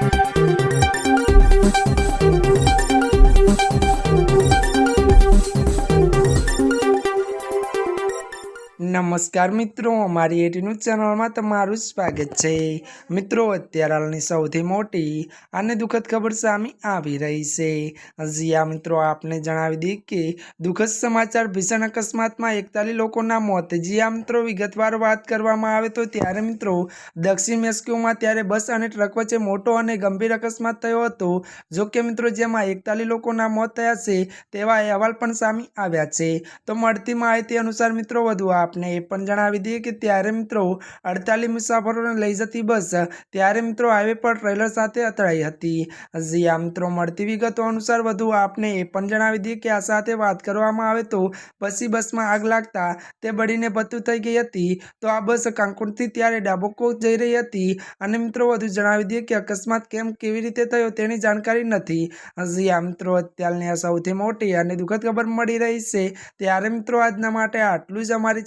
Thank you. નમસ્કાર મિત્રો, અમારી એટી ન્યૂઝ ચેનલમાં તમારું સ્વાગત છે. મિત્રો, અત્યારે હાલની સૌથી મોટી અને દુઃખદ ખબર સામે આવી રહી છે. આ મિત્રો, આપને જણાવી દઈએ કે દુઃખદ સમાચાર ભીષણ અકસ્માતમાં એકતાલીસ લોકોના મોત. જી આ મિત્રો, વિગતવાર વાત કરવામાં આવે તો ત્યારે મિત્રો, દક્ષિણ મેસ્ક્યુમાં ત્યારે બસ અને ટ્રક વચ્ચે મોટો અને ગંભીર અકસ્માત થયો હતો. જો કે મિત્રો, જેમાં એકતાલીસ લોકોના મોત થયા છે, તેવા અહેવાલ પણ સામે આવ્યા છે. તો મળતી માહિતી અનુસાર મિત્રો, વધુ આપને એ પણ જણાવી દઈએ કે ત્યારે મિત્રો અડતાલીસ મુસાફરોને લઈ જતી બસ ત્યારે મિત્રો હાઈવે પર ટ્રેલર સાથે અથડાઈ હતી. હજી આ મિત્રો મળતી વિગતો અનુસાર વધુ આપને એ પણ જણાવી દઈએ કે આ સાથે વાત કરવામાં આવે તો પછી બસમાં આગ લાગતા તે બળીને ભત્તું થઈ ગઈ હતી તો આ બસ કાંકુડથી ત્યારે ડાબોકો જઈ રહી હતી. અને મિત્રો વધુ જણાવી દઈએ કે અકસ્માત કેમ કેવી રીતે થયો તેની જાણકારી નથી. હજી આ મિત્રો અત્યારની આ સૌથી મોટી અને દુઃખદ ખબર મળી રહી છે. ત્યારે મિત્રો આજના માટે આટલું જ. અમારી